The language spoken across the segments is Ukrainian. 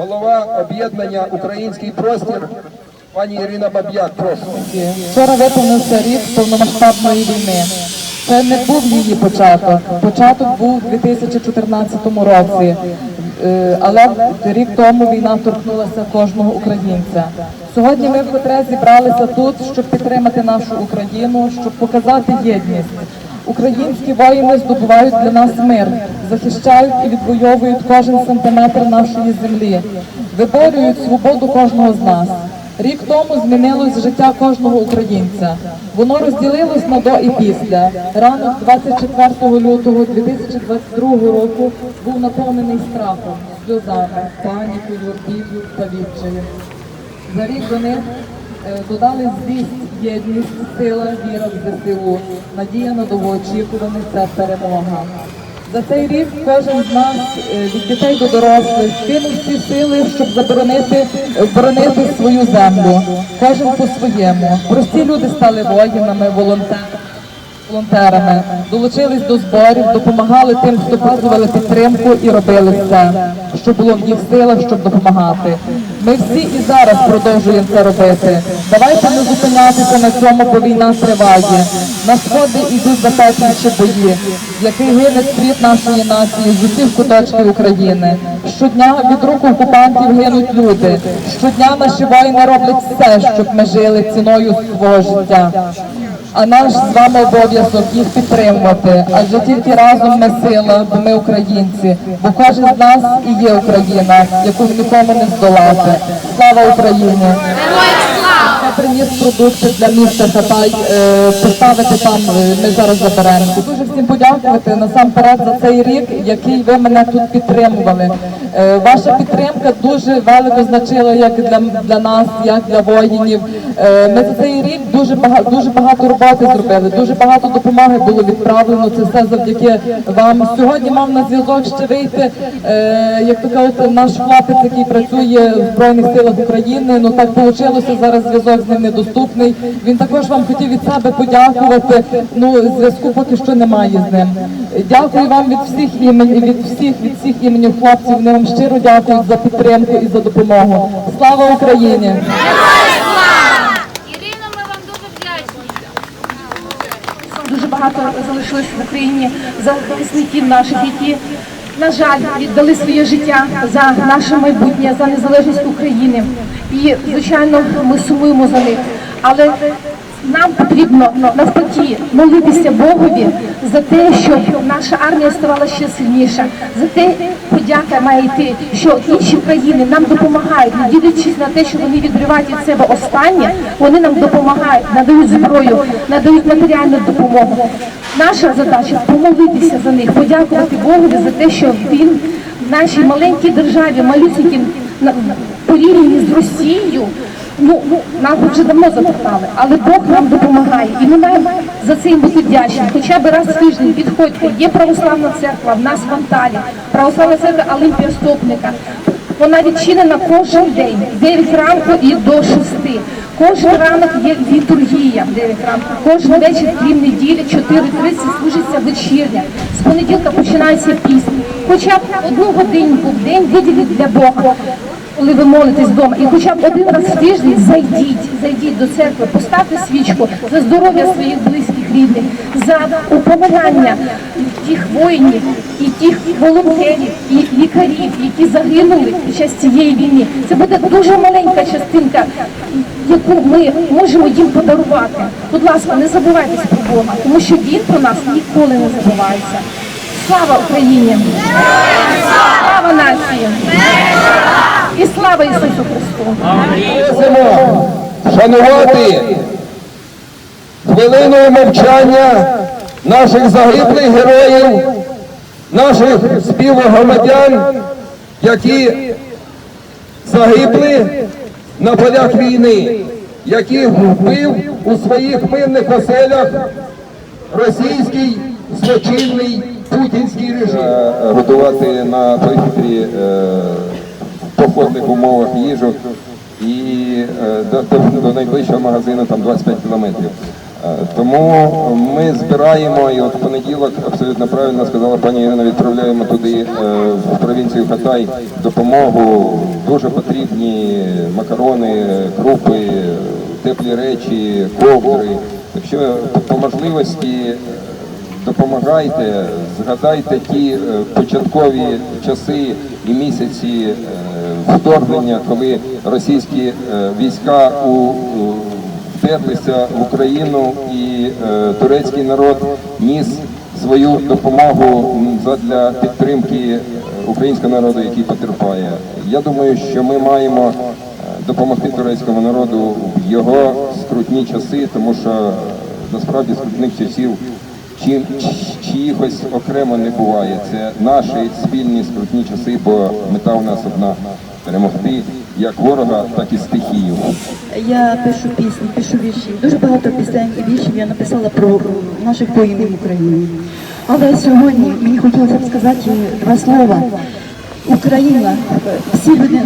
голова об'єднання Український простір, пані Ірина Баб'як, прошу. Вчора виповнився рік повномасштабної війни. Це не був її початок. Початок був у 2014 році. Е, Але рік тому війна торкнулася кожного українця. Сьогодні ми вкотре зібралися тут, щоб підтримати нашу Україну, щоб показати єдність. Українські воїни здобувають для нас мир, захищають і відвоюють кожен сантиметр нашої землі, виборюють свободу кожного з нас. Рік тому змінилось життя кожного українця. Воно розділилось на до і після. Ранок 24 лютого 2022 року був наповнений страхом, сльозами, панікою, біллю та відчаєм. За рік до них додали злість, єдність, сила, віра в ЗСУ, надія на довгоочікуваних та перемога. За цей рік кожен з нас е, від дітей до дорослих кинув всі сили, щоб заборонити боронити свою землю. Кожен по-своєму. Прості люди стали воїнами, волонтерами волонтерами, долучились до зборів, допомагали тим, хто показували підтримку і робили все, що було в їх силах, щоб допомагати. Ми всі і зараз продовжуємо це робити. Давайте не зупинятися на цьому, бо війна триває. На сходи йдуть запекліші бої, в яких гине світ нашої нації з усіх куточків України. Щодня від рук окупантів гинуть люди. Щодня наші воїни роблять все, щоб ми жили ціною свого життя. А наш з вами обов'язок їх підтримувати, адже тільки разом ми сила, бо ми українці, бо кожен з нас і є Україна, яку нікому не здолати. Слава Україні! Я приніс продукти для міста Хатай, е, поставити там, е, ми зараз заберемо. Дуже всім подякувати насамперед за цей рік, який ви мене тут підтримували. Е, Ваша підтримка дуже велико значила як для, для нас, як для воїнів. Е, Ми за цей рік дуже багато, дуже багато роботи зробили, дуже багато допомоги було відправлено. Це все завдяки вам. Сьогодні мав на зв'язок ще вийти, е, як то кажуть, наш хлопець, який працює в Збройних силах України. Ну так вийшло, зараз зв'язок з ним недоступний. Він також вам хотів від себе подякувати. Ну зв'язку поки що немає з ним. Дякую вам від всіх імені, від всіх, від всіх іменів хлопців. Вони вам щиро дякують за підтримку і за допомогу. Слава Україні! Ірино, ми вам дуже вдячні. Дуже багато залишилось в Україні захисників наших, які, на жаль, віддали своє життя за наше майбутнє, за незалежність України. І, звичайно, ми сумуємо за них. Але нам потрібно навпаки молитися Богові за те, щоб наша армія ставала ще сильніша. За те подяка має йти, що інші країни нам допомагають, не дивлячись на те, що вони відривають від себе останнє, вони нам допомагають, надають зброю, надають матеріальну допомогу. Наша задача помолитися за них, подякувати Богові за те, що він в нашій маленькій державі, малюсінькій порівнянні з Росією. Ну, ну, нам вже давно запитали, але Бог нам допомагає. І ми маємо за це їм бути вдячні. Хоча б раз в тиждень підходьте. Є православна церква, в нас в Анталі, православна церква Олимпія Стопника. Вона відчинена кожен день, з 9 ранку і до 6. Кожен ранок є літургія в 9 ранку. Кожен вечір, крім неділі, 4.30 служиться вечірня. З понеділка починається пісня. Хоча б одну годинку в день виділіть для Бога коли ви молитесь вдома, і хоча б один раз в тиждень зайдіть, зайдіть до церкви, поставте свічку за здоров'я своїх близьких рідних, за упоминання тих воїнів і тих волонтерів і лікарів, які загинули під час цієї війни. Це буде дуже маленька частинка, яку ми можемо їм подарувати. Будь ласка, не забувайтесь про Бога, тому що він про нас ніколи не забувається. Слава Україні! Слава нації! І слава Ісусу Христу! Просимо шанувати хвилиною мовчання наших загиблих героїв, наших співгромадян, які загибли на полях війни, яких вбив у своїх мирних оселях російський злочинний путінський режим. Е, готувати на повітрі походних умовах їжу і е, до, до, найближчого магазину там 25 кілометрів. Е, Тому ми збираємо і от в понеділок, абсолютно правильно сказала пані Ірина, відправляємо туди е, в провінцію Хатай допомогу. Дуже потрібні макарони, крупи, теплі речі, ковдри. Так що по можливості допомагайте, згадайте ті початкові часи і місяці вторгнення, коли російські е, війська у в Україну і е, турецький народ ніс свою допомогу м, задля підтримки е, українського народу, який потерпає. Я думаю, що ми маємо допомогти турецькому народу в його скрутні часи, тому що насправді скрутних часів чи- чиїхось окремо не буває. Це наші спільні скрутні часи, бо мета у нас одна перемогти як ворога, так і стихію. Я пишу пісні, пишу вірші. Дуже багато пісень і віршів я написала про наших воїнів України. Але сьогодні мені хотілося б сказати два слова. Україна, всі люди,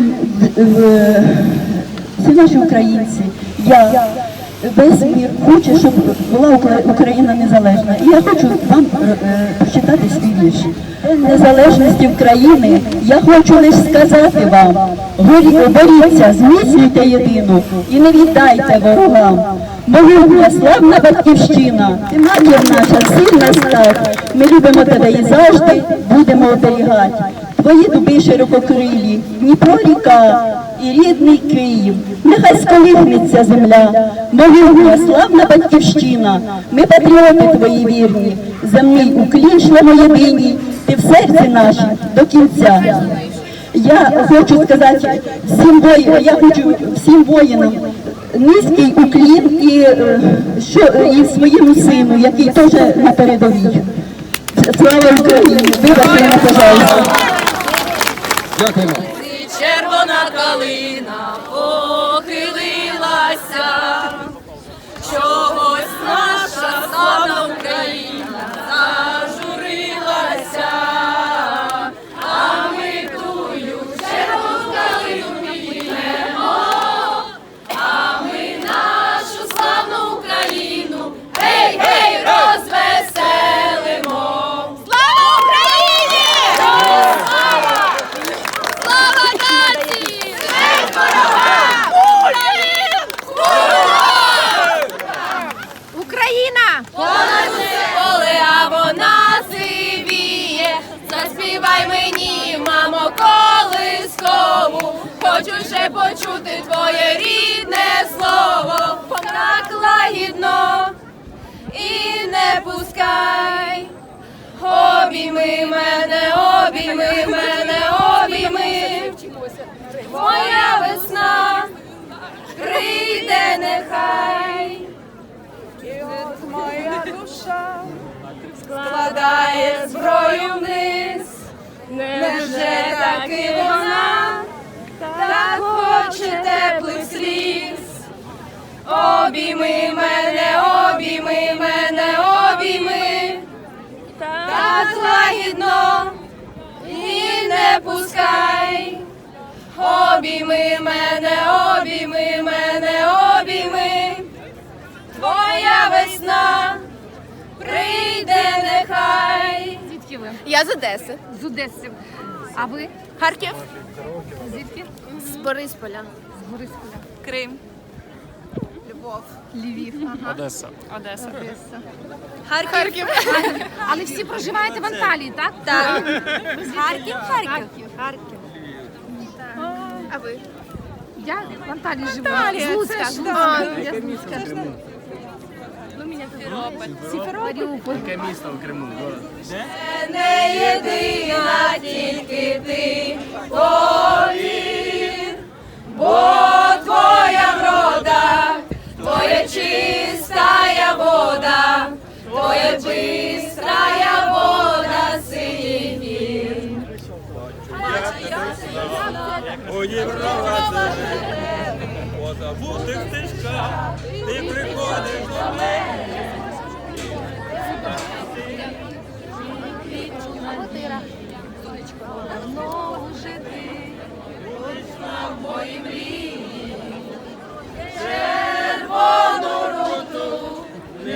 всі наші українці, я, весь мір хоче, щоб була Україна незалежна. І я хочу вам е, е, прочитати свій вірш. Незалежності України я хочу лише сказати вам. Боріться, зміцнюйте єдину і не віддайте ворогам. Могутня, славна батьківщина, ти матір наша, сильна стать. Ми любимо тебе і завжди будемо оберігати. Твої дуби ширококрилі, Дніпро ріка і рідний Київ. Нехай сколихнеться земля, могутня, славна батьківщина. Ми патріоти твої вірні, земний уклін шлемо єдині, ти в серці наші до кінця. Я хочу сказати всім воїнам, я хочу всім воїнам низький уклін і, е, що, і своєму сину, який теж на передовій. Слава Україні! Вибачте пожалуйста. Дякуємо. Червона Лагідно і не пускай. Обійми мене, обійми мене, обійми. Моя весна прийде нехай. І от моя душа складає зброю вниз. Невже таки вона так хоче теплих сліз? Обійми мене, обійми мене, обійми так лагідно і не пускай. Обійми мене, обійми мене, обійми. Твоя весна прийде нехай. Звідки ви? Я з Одеси. З Одеси. А ви? Харків. Звідки? З Борисполя. З Борисполя. Крим. Любов. Львів. Ага. Одеса. Одеса. Одеса. Харків. Харків. Але всі проживаєте в Анталії, так? Так. Харків, Харків. Харків. Харків. А ви? Я в Анталії живу. Анталія, З Луцька. це з ж Луцька. Я з Луцька. Ну. Яке місто в Криму? Город? Не єдина тільки ти, повір, бо твоя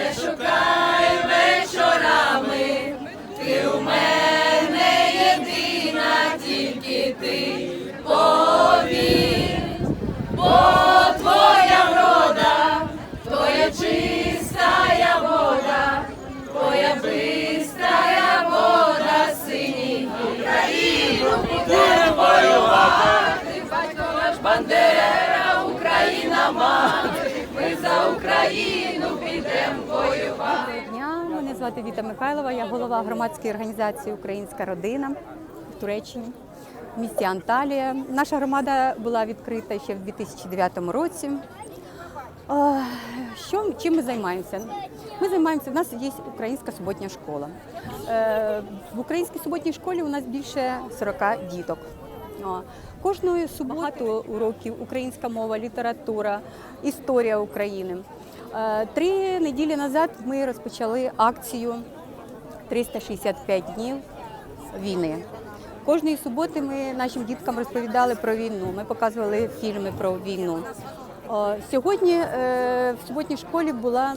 Deixa o звати Віта Михайлова, я голова громадської організації Українська родина в Туреччині, в місті Анталія. Наша громада була відкрита ще в 2009 році. Що, чим ми займаємося? Ми займаємося, в нас є українська суботня школа. Е, В українській суботній школі у нас більше 40 діток. Кожної суботи уроків українська мова, література, історія України. Е, Три неділі назад ми розпочали акцію 365 днів війни. Кожної суботи ми нашим діткам розповідали про війну. Ми показували фільми про війну. Сьогодні е, в суботній школі була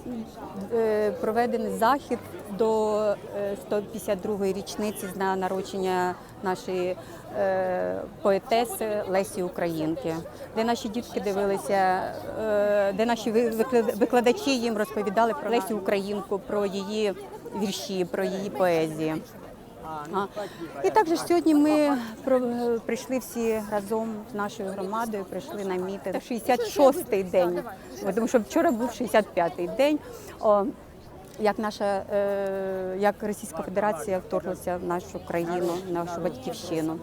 е, проведений захід до е, 152-ї річниці з дня народження нашої е, поетеси Лесі Українки, де наші дітки дивилися, е, де наші викладачі їм розповідали про Лесю Українку, про її вірші, про її поезії. А, І також сьогодні ми прийшли всі разом з нашою громадою, прийшли на мітинг. 66-й день, тому що вчора був 65-й день. Як наша е, як Російська Федерація вторглася в нашу країну, нашу батьківщину.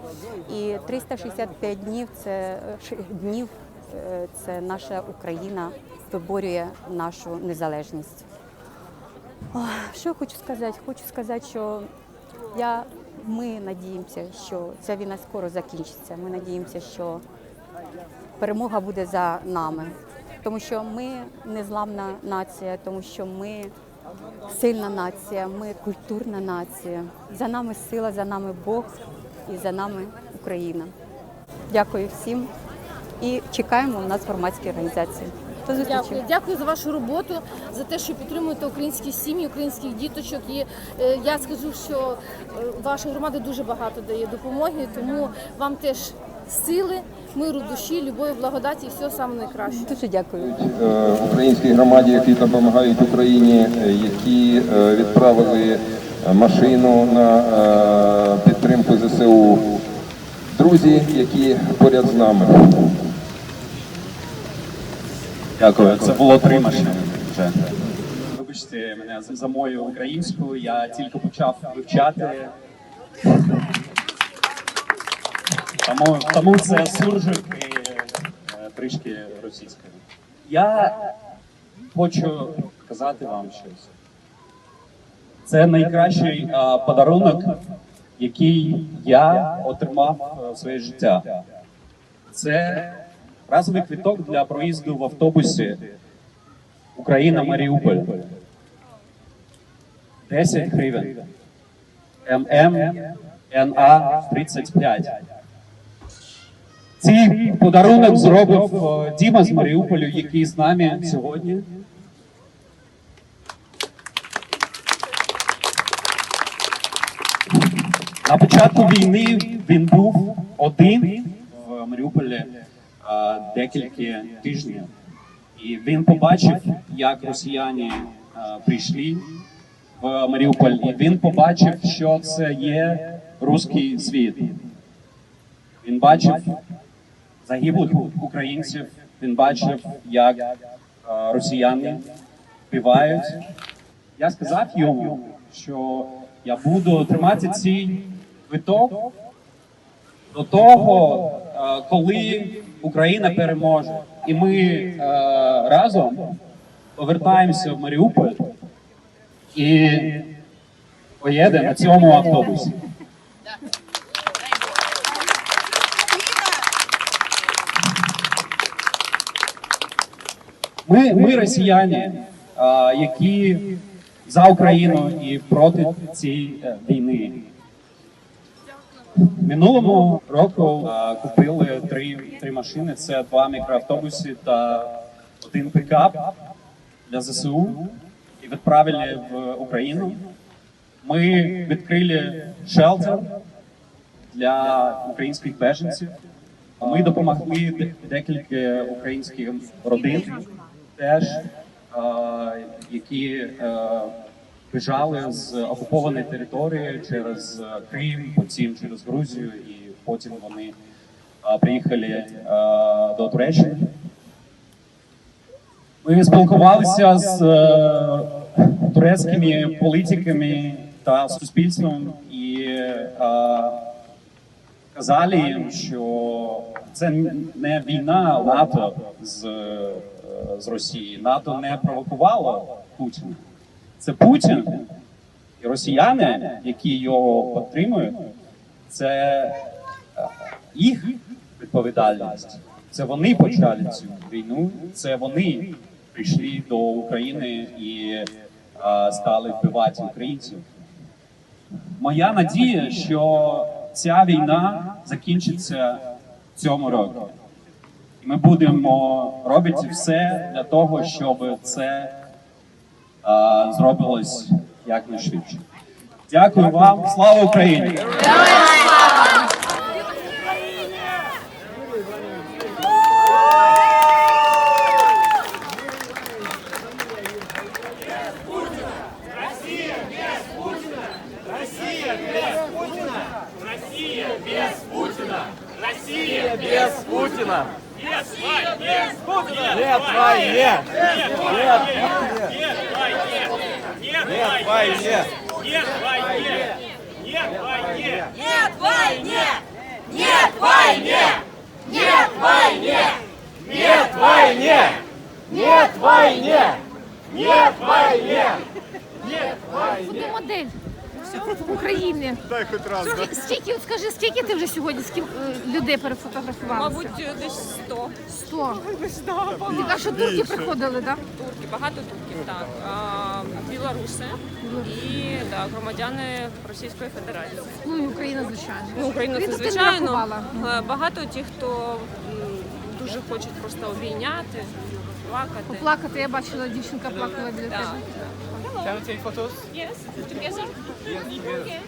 І 365 днів це е, днів е, це наша Україна виборює нашу незалежність. Що хочу сказати? Хочу сказати, що я, ми надіємося, що ця війна скоро закінчиться. Ми надіємося, що перемога буде за нами, тому що ми незламна нація, тому що ми сильна нація, ми культурна нація. За нами сила, за нами Бог і за нами Україна. Дякую всім і чекаємо нас громадські організації. До зустрічі. Дякую, дякую за вашу роботу, за те, що підтримуєте українські сім'ї, українських діточок. І е, я скажу, що е, ваша громада дуже багато дає допомоги, тому вам теж сили, миру душі, любові, благодаті і всього самого найкращого. Дуже дякую. Е, українській громаді, які допомагають Україні, е, які е, відправили машину на підтримку ЗСУ. Друзі, які поряд з нами. Дякую. Це було три машини вже. Вибачте мене за, за мою українську. Я тільки почав вивчати. Тому, тому це суржик і е, трішки російською. Я хочу сказати вам щось. Це найкращий е, подарунок, який я отримав е, в своє життя. Це разовий квиток для проїзду в автобусі Україна Маріуполь. 10 гривень. ММ НА 35. Цей подарунок зробив е, Діма з Маріуполю, який з нами сьогодні. На початку війни він був один в Маріуполі декілька тижнів. І він побачив, як росіяни прийшли в Маріуполь, і він побачив, що це є руський світ. Він бачив загиблих українців, він бачив, як росіяни вбивають. Я сказав йому, що я буду тримати цей квиток до того, е, коли Україна переможе, і ми е, разом повертаємося в Маріуполь і поїдемо на цьому автобусі. Ми, ми росіяни, які за Україну і проти цієї е, війни. Минулого року купили три, три машини: це два мікроавтобуси та один пікап для ЗСУ і відправили в Україну. Ми відкрили шелтер для українських беженців. Ми допомогли декілька українських родин теж, а, які е, біжали з окупованої території через е, Крим, потім через Грузію, і потім вони е, приїхали е, до Туреччини. Ми спілкувалися з е, турецькими політиками та суспільством і е, казали їм, що це не війна НАТО з, е, з Росії. НАТО не провокувало Путіна. Це Путін і росіяни, які його підтримують, це е, їх відповідальність. Це вони почали цю війну, це вони прийшли до України і е, стали вбивати українців. Моя надія, що ця війна закінчиться в цьому році. Ми будемо робити все для того, щоб це е, зробилось якнайшвидше. Дякую вам, слава Україні! Нет, Вань, нет! Нет, Вань, нет! Нет, Вань, нет! Нет, Вань, нет! Нет, Вань, нет! Нет, войне! Нет войне! Нет войне! Нет войне! Нет войне! Нет войне! Нет войне! Нет войне! Куди модель? України. Дай хоч раз. Скільки, от скажи, скільки ти вже сьогодні з ким е, людей перефотографувала? Мабуть, десь 100 100. Ти кажеш, що турки приходили, так? турків, багато турків, так. А, білоруси і так, громадяни Російської Федерації. Ну і Україна, звичайно. Ну, Україна це Україну ти не звичайно. рахувала. Е, Багато тих, хто м, дуже хочуть просто обійняти, плакати. Поплакати, я бачила, дівчинка плакала біля Так. тебе. Can we take photos? Yes, together. Okay.